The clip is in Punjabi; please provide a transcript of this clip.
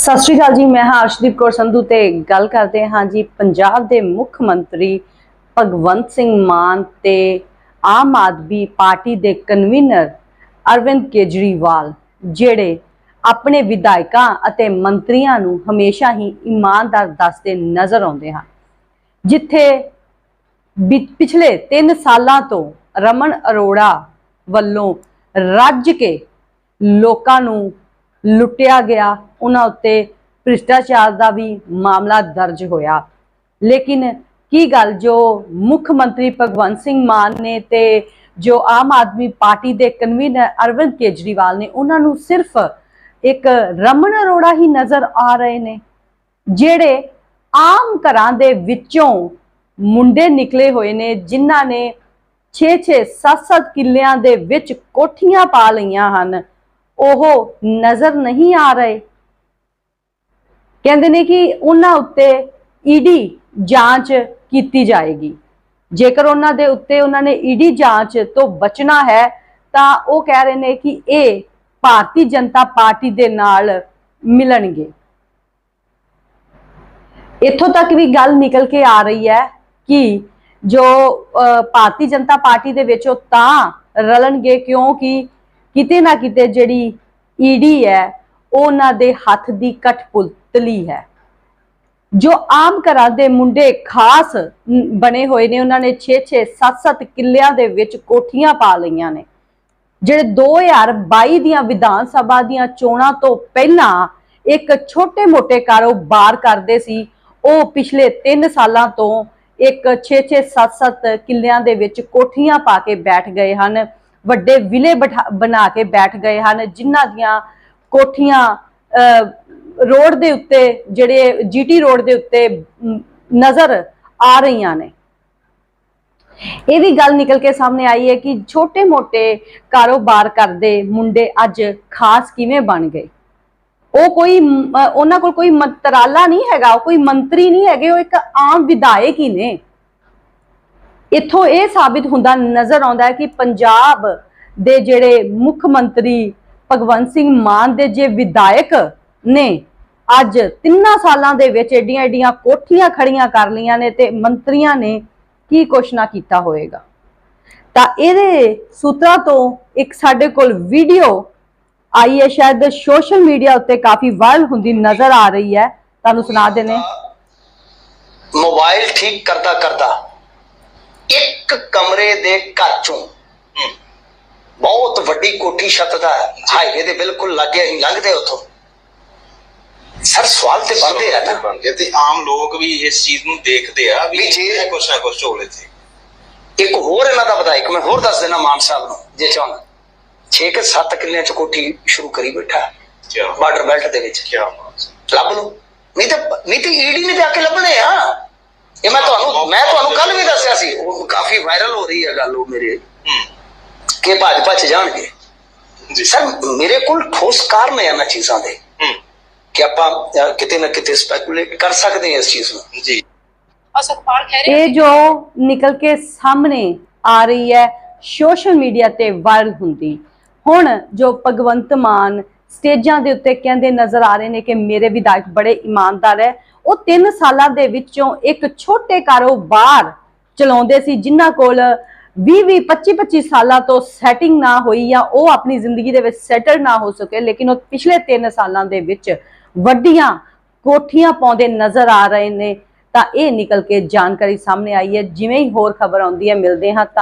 ਸਤਿ ਸ਼੍ਰੀ ਅਕਾਲ ਜੀ, ਮੈਂ ਹਾਂ ਅਰਸ਼ਦੀਪ ਕੌਰ ਸੰਧੂ ਤੇ ਗੱਲ ਕਰਦੇ ਹਾਂ ਜੀ ਪੰਜਾਬ ਦੇ ਮੁੱਖ ਮੰਤਰੀ ਭਗਵੰਤ ਸਿੰਘ ਮਾਨ ਤੇ ਆਮ ਆਦਮੀ ਪਾਰਟੀ ਦੇ ਕਨਵੀਨਰ ਅਰਵਿੰਦ ਕੇਜਰੀਵਾਲ, ਜਿਹੜੇ ਆਪਣੇ ਵਿਧਾਇਕਾਂ ਅਤੇ ਮੰਤਰੀਆਂ ਨੂੰ ਹਮੇਸ਼ਾ ਹੀ ਇਮਾਨਦਾਰ ਦੱਸਦੇ ਨਜ਼ਰ ਆਉਂਦੇ ਹਨ। ਜਿੱਥੇ ਬਿ- ਪਿਛਲੇ 3 ਸਾਲਾਂ ਤੋਂ ਰਮਨ ਅਰੋੜਾ ਵੱਲੋਂ ਰੱਜ ਕੇ ਲੋਕਾਂ ਨੂੰ ਲੁੱਟਿਆ ਗਿਆ ਉਹਨਾਂ ਉੱਤੇ ਭ੍ਰਿਸ਼ਟਾਚਾਰ ਦਾ ਵੀ ਮਾਮਲਾ ਦਰਜ ਹੋਇਆ। ਲੇਕਿਨ ਕੀ ਗੱਲ ਜੋ ਮੁੱਖ ਮੰਤਰੀ ਭਗਵੰਤ ਸਿੰਘ ਮਾਨ ਨੇ ਤੇ ਜੋ ਆਮ ਆਦਮੀ ਪਾਰਟੀ ਦੇ ਕਨਵੀਨਰ ਅਰਵਿੰਦ ਕੇਜਰੀਵਾਲ ਨੇ, ਉਹਨਾਂ ਨੂੰ ਸਿਰਫ ਇੱਕ ਰਮਨ ਅਰੋੜਾ ਹੀ ਨਜ਼ਰ ਆ ਰਹੇ ਨੇ, ਜਿਹੜੇ ਆਮ ਘਰਾਂ ਦੇ ਵਿੱਚੋਂ ਮੁੰਡੇ ਨਿਕਲੇ ਹੋਏ ਨੇ, ਜਿਨ੍ਹਾਂ ਨੇ 6-6 7-7 ਕਿੱਲਿਆਂ ਦੇ ਵਿੱਚ ਕੋਠੀਆਂ ਪਾ ਲਈਆਂ ਹਨ। ਉਹ ਨਜ਼ਰ ਨਹੀਂ ਆ ਰਹੇ। ਕਹਿੰਦੇ ਨੇ ਕਿ ਉਹਨਾਂ ਉੱਤੇ ਈਡੀ ਜਾਂਚ ਕੀਤੀ ਜਾਏਗੀ। ਜੇਕਰ ਉਹਨਾਂ ਦੇ ਉੱਤੇ ਉਹਨਾਂ ਨੇ ਈਡੀ ਜਾਂਚ ਤੋਂ ਬਚਣਾ ਹੈ, ਤਾਂ ਉਹ ਕਹਿ ਰਹੇ ਨੇ ਕਿ ਇਹ ਭਾਰਤੀ ਜਨਤਾ ਪਾਰਟੀ ਦੇ ਨਾਲ ਮਿਲਣਗੇ। ਇੱਥੋਂ ਤੱਕ ਵੀ ਗੱਲ ਨਿਕਲ ਕੇ ਆ ਰਹੀ ਹੈ ਕਿ ਜੋ ਭਾਰਤੀ ਜਨਤਾ ਪਾਰਟੀ ਦੇ ਵਿੱਚ ਉਹ ਤਾਂ ਰਲਣਗੇ ਕਿਉਂਕਿ ਕਿਤੇ ਨਾ ਕਿਤੇ ਜਿਹੜੀ ਈਡੀ ਹੈ ਉਹ ਉਹਨਾਂ ਦੇ ਹੱਥ ਦੀ ਕਠਪੁਲ ਕਠਪੁਤਲੀ ਹੈ। ਜੋ ਆਮ ਘਰਾਂ ਦੇ ਮੁੰਡੇ ਖਾਸ ਬਣੇ ਹੋਏ ਨੇ ਉਹਨਾਂ ਨੇ 6-6 7-7 ਕਿੱਲਿਆਂ ਦੇ ਵਿੱਚ ਕੋਠੀਆਂ ਪਾ ਲਈਆਂ ਨੇ। ਜਿਹੜੇ 2022 ਦੀਆਂ ਵਿਧਾਨ ਸਭਾ ਦੀਆਂ ਚੋਣਾਂ ਤੋਂ ਪਹਿਲਾਂ ਇੱਕ ਛੋਟੇ-ਮੋਟੇ ਕਾਰੋਬਾਰ ਕਰਦੇ ਸੀ ਉਹ ਪਿਛਲੇ 3 ਸਾਲਾਂ ਤੋਂ ਇੱਕ 6-6 7-7 ਕਿੱਲਿਆਂ ਦੇ ਵਿੱਚ ਕੋਠੀਆਂ ਪਾ ਕੇ ਬੈਠ ਗਏ ਹਨ। ਵੱਡੇ ਵਿਲੇ ਬਣਾ ਕੇ ਬੈਠ ਗਏ ਹਨ ਜਿਨ੍ਹਾਂ ਦੀਆਂ ਕੋਠੀਆਂ ਅਹ, ਰੋਡ ਦੇ ਉੱਤੇ ਜਿਹੜੇ ਜੀਟੀ ਰੋਡ ਦੇ ਉੱਤੇ ਨਜ਼ਰ ਆ ਰਹੀਆਂ ਨੇ। ਇਹ ਵੀ ਗੱਲ ਨਿਕਲ ਕੇ ਸਾਹਮਣੇ ਆਈ ਹੈ ਕਿ ਛੋਟੇ-ਮੋਟੇ ਕਾਰੋਬਾਰ ਕਰਦੇ ਮੁੰਡੇ ਅੱਜ ਖਾਸ ਕਿਵੇਂ ਬਣ ਗਏ? ਉਹ ਕੋਈ ਉਹਨਾਂ ਕੋਲ ਕੋਈ ਮੰਤਰਾਲਾ ਨਹੀਂ ਹੈਗਾ, ਉਹ ਕੋਈ ਮੰਤਰੀ ਨਹੀਂ ਹੈਗੇ, ਉਹ ਇੱਕ ਆਮ ਵਿਧਾਇਕ ਹੀ ਨੇ। ਇੱਥੋਂ ਇਹ ਸਾਬਿਤ ਹੁੰਦਾ, ਨਜ਼ਰ ਆਉਂਦਾ ਹੈ ਕਿ ਪੰਜਾਬ ਦੇ ਜਿਹੜੇ ਮੁੱਖ ਮੰਤਰੀ ਭਗਵੰਤ ਸਿੰਘ ਮਾਨ ਦੇ ਜੇ ਵਿਧਾਇਕ ਨੇ ਅੱਜ ਤਿੰਨਾਂ ਸਾਲਾਂ ਦੇ ਵਿੱਚ ਏਡੀਆਂ ਏਡੀਆਂ ਕੋਠੀਆਂ ਖੜੀਆਂ ਕਰ ਲਈਆਂ ਨੇ ਤੇ ਮੰਤਰੀਆਂ ਨੇ ਕੀ ਕੁਛ ਨਾ ਕੀਤਾ ਹੋਏਗਾ ਤਾਂ ਇਹਦੇ ਸੂਤਰਾਂ ਤੋਂ ਇੱਕ ਸਾਡੇ ਕੋਲ ਵੀਡੀਓ ਆਈ ਹੈ, ਸ਼ਾਇਦ ਸੋਸ਼ਲ ਮੀਡੀਆ ਉੱਤੇ ਕਾਫੀ ਵਾਇਰਲ ਹੁੰਦੀ ਨਜ਼ਰ ਆ ਰਹੀ ਹੈ। ਤੁਹਾਨੂੰ ਸੁਣਾ ਦੇਣੇ ਮੋਬਾਈਲ ਠੀਕ ਕਰਦਾ ਕਰਦਾ ਇੱਕ ਕਮਰੇ ਦੇ ਘਰ ਚੋਂ ਬਹੁਤ ਵੱਡੀ ਕੋਠੀ ਛੱਤ ਦਾ ਹਾਈਵੇ ਦੇ ਬਿਲਕੁਲ ਲਾਗੇ ਅਸੀਂ ਲੰਘਦੇ ਉੱਥੋਂ। ਸਰ ਸਵਾਲ ਤੇ ਬਣਦੇ ਆ ਨਾ। ਬਣਦੇ ਤੇ ਆਮ ਲੋਕ ਵੀ ਇਸ ਚੀਜ਼ ਨੂੰ ਦੇਖਦੇ ਆ ਵੀ ਵੀ ਜੇ- ਇਹ ਕੁਛ ਨਾ ਕੁਛ ਹੋਲੇ ਤੇ। ਇੱਕ ਹੋਰ ਇਹਨਾਂ ਦਾ ਵਧਾਇਕ ਮੈਂ ਹੋਰ ਦੱਸ ਦੇਣਾ ਮਾਨ ਸਾਹਿਬ ਨੂੰ ਜੇ ਚਾਹਣ 6 ਕਿ 7 ਕਿੱਲਿਆਂ ਚ ਕੋਠੀ ਸ਼ੁਰੂ ਕਰੀ ਬੈਠਾ। ਕੀ ਬਾਰਡਰ ਬੈਲਟ ਦੇ ਵਿੱਚ। ਕੀ ਬਾਤ। ਲੱਭ ਲਓ ਨਹੀਂ ਤਾਂ ਨਹੀਂ ਤੇ ਈਡੀ ਨੇ ਜਾ ਕੇ ਲੱਭਣੇ ਆ। ਇਹ ਮੈਂ ਤੁਹਾਨੂੰ ਮੈਂ ਤੁਹਾਨੂੰ ਕੱਲ ਵੀ ਦੱਸਿਆ ਸੀ ਉਹ ਕਾਫੀ ਵਾਇਰਲ ਹੋ ਰਹੀ ਹੈ ਗੱਲ ਉਹ ਮੇਰੇ। ਹੂੰ। ਕਿ ਭਾਜਪਾ ਚ ਜਾਣਗੇ। ਜੀ। ਸਰ ਮੇਰੇ ਕੋਲ ਠੋਸ ਕਾਰਨ ਹੈ ਇਹਨਾਂ ਚੀਜ਼ਾਂ ਦੇ। ਕਿ ਆਪਾਂ ਕਿਤੇ ਨਾ ਕਿਤੇ ਸਪੈਕੂਲੇਟ ਕਰ ਸਕਦੇ ਹਾਂ ਇਸ ਚੀਜ਼ ਨੂੰ। ਜੀ। ਔਰ ਸੁਖਪਾਲ ਕਹਿ ਰਹੇ ਇਹ ਜੋ ਨਿਕਲ ਕੇ ਸਾਹਮਣੇ ਆ ਰਹੀ ਹੈ ਸੋਸ਼ਲ ਮੀਡੀਆ ਤੇ ਵਾਇਰਲ ਹੁੰਦੀ। ਹੁਣ ਜੋ ਭਗਵੰਤ ਮਾਨ ਸਟੇਜਾਂ ਦੇ ਉੱਤੇ ਕਹਿੰਦੇ ਨਜ਼ਰ ਆ ਰਹੇ ਨੇ ਕਿ ਮੇਰੇ ਵਿਧਾਇਕ ਬੜੇ ਇਮਾਨਦਾਰ ਹੈ ਉਹ 3 ਸਾਲਾਂ ਦੇ ਵਿੱਚੋਂ ਇੱਕ ਛੋਟੇ ਕਾਰੋਬਾਰ ਚਲਾਉਂਦੇ ਸੀ ਜਿਨ੍ਹਾਂ ਕੋਲ 20 20 25 25 ਸਾਲਾਂ ਤੋਂ ਸੈਟਿੰਗ ਨਾ ਹੋਈ ਜਾਂ ਉਹ ਆਪਣੀ ਜ਼ਿੰਦਗੀ ਦੇ ਵਿੱਚ ਸੈਟਲ ਨਾ ਹੋ ਸਕੇ ਲੇਕਿਨ ਉਹ ਪਿਛਲੇ 3 ਸਾਲਾਂ ਦੇ ਵਿੱਚ ਵੱਡੀਆਂ ਕੋਠੀਆਂ ਪਾਉਂਦੇ ਨਜ਼ਰ ਆ ਰਹੇ ਨੇ, ਤਾਂ ਇਹ ਨਿਕਲ ਕੇ ਜਾਣਕਾਰੀ ਸਾਹਮਣੇ ਆਈ ਹੈ। ਜਿਵੇਂ ਹੀ ਹੋਰ ਖਬਰ ਆਉਂਦੀ ਹੈ, ਮਿਲਦੇ ਹਾਂ। ਤਾਂ